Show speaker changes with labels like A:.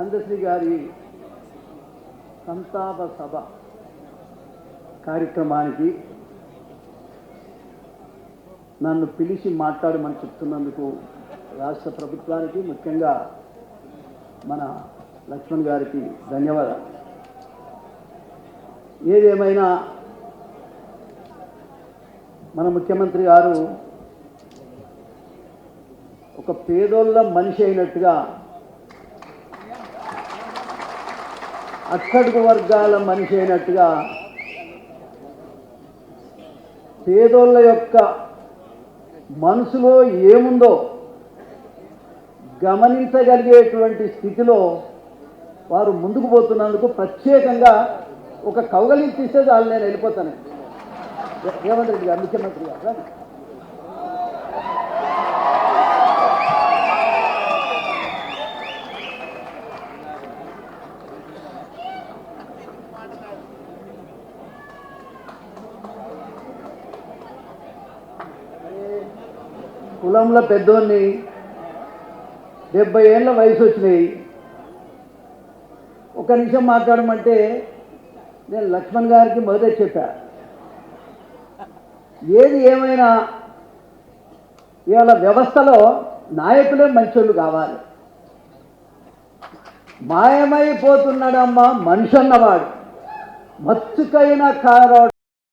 A: అందశ్రీ గారి సంతాప సభ కార్యక్రమానికి నన్ను పిలిచి మాట్లాడమని చెప్తున్నందుకు రాష్ట్ర ప్రభుత్వానికి ముఖ్యంగా మన లక్ష్మణ్ గారికి ధన్యవాదాలు. ఏదేమైనా మన ముఖ్యమంత్రి గారు ఒక పేదోళ్ళ మనిషి అయినట్టుగా అట్టడుగు వర్గాల మనిషి అయినట్టుగా పేదోళ్ళ యొక్క మనసులో ఏముందో గమనించగలిగేటువంటి స్థితిలో వారు ముందుకు పోతున్నందుకు ప్రత్యేకంగా ఒక కౌగలించిస్తే వాళ్ళు నేను వెళ్ళిపోతాను. రేవంత్ రెడ్డి గారు ముఖ్యమంత్రి గారు? కులంలో పెద్దోన్ని డెబ్బై ఏళ్ళ వయసు వచ్చినాయి. ఒక నిమిషం మాట్లాడమంటే నేను లక్ష్మణ్ గారికి మొదట చెప్పా. ఏది ఏమైనా ఇవాళ వ్యవస్థలో నాయకులే మంచోళ్ళు కావాలి. మాయమైపోతున్నాడమ్మా మనిషి అన్నవాడు. మత్తుకైన కారో